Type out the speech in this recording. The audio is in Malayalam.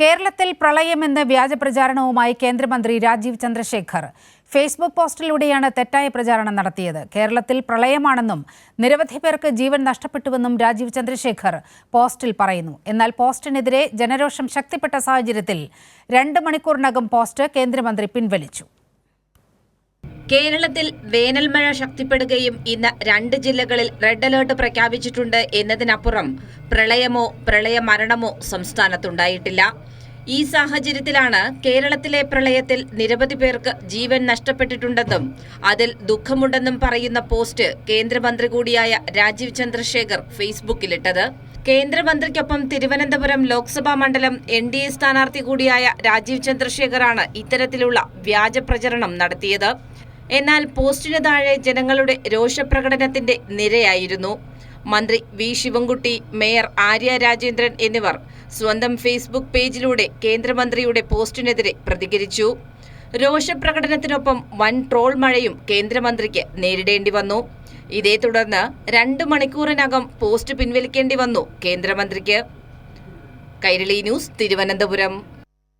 കേരളത്തിൽ പ്രളയമെന്ന് വ്യാജ പ്രചാരണവുമായി കേന്ദ്രമന്ത്രി രാജീവ് ചന്ദ്രശേഖർ. ഫേസ്ബുക്ക് പോസ്റ്റിലൂടെയാണ് തെറ്റായ പ്രചാരണം നടത്തിയത്. കേരളത്തിൽ പ്രളയമാണെന്നും നിരവധി പേർക്ക് ജീവൻ നഷ്ടപ്പെട്ടുവെന്നും രാജീവ് ചന്ദ്രശേഖർ പോസ്റ്റിൽ പറയുന്നു. എന്നാൽ പോസ്റ്റിനെതിരെ ജനരോഷം ശക്തിപ്പെട്ട സാഹചര്യത്തിൽ രണ്ട് മണിക്കൂറിനകം പോസ്റ്റ് കേന്ദ്രമന്ത്രി പിൻവലിച്ചു. കേരളത്തിൽ വേനൽ മഴ ശക്തിപ്പെടുകയും ഇന്ന് രണ്ട് ജില്ലകളിൽ റെഡ് അലേർട്ട് പ്രഖ്യാപിച്ചിട്ടുണ്ട് എന്നതിനപ്പുറം പ്രളയമോ പ്രളയ മരണമോ സംസ്ഥാനത്തുണ്ടായിട്ടില്ല. ഈ സാഹചര്യത്തിലാണ് കേരളത്തിലെ പ്രളയത്തിൽ നിരവധി പേർക്ക് ജീവൻ നഷ്ടപ്പെട്ടിട്ടുണ്ടെന്നും അതിൽ ദുഃഖമുണ്ടെന്നും പറയുന്ന പോസ്റ്റ് കേന്ദ്രമന്ത്രി കൂടിയായ രാജീവ് ചന്ദ്രശേഖർ ഫേസ്ബുക്കിലിട്ടത്. കേന്ദ്രമന്ത്രിക്കൊപ്പം തിരുവനന്തപുരം ലോക്സഭാ മണ്ഡലം എൻ ഡി എ സ്ഥാനാർത്ഥി കൂടിയായ രാജീവ് ചന്ദ്രശേഖറാണ് ഇത്തരത്തിലുള്ള വ്യാജ പ്രചരണം നടത്തിയത്. എന്നാൽ പോസ്റ്റിന് താഴെ ജനങ്ങളുടെ രോഷപ്രകടനത്തിന്റെ നിരയായിരുന്നു. മന്ത്രി വി. ശിവൻകുട്ടി മേയർ ആര്യ രാജേന്ദ്രൻ എന്നിവർ സ്വന്തം ഫേസ്ബുക്ക് പേജിലൂടെ കേന്ദ്രമന്ത്രിയുടെ പോസ്റ്റിനെതിരെ പ്രതികരിച്ചു. രോഷപ്രകടനത്തിനൊപ്പം വൻ ട്രോൾ മഴയും കേന്ദ്രമന്ത്രിക്ക് നേരിടേണ്ടി വന്നു. ഇതേ തുടർന്ന് രണ്ട് മണിക്കൂറിനകം പോസ്റ്റ് പിൻവലിക്കേണ്ടി വന്നു കേന്ദ്രമന്ത്രിക്ക്. കൈരളി ന്യൂസ് തിരുവനന്തപുരം.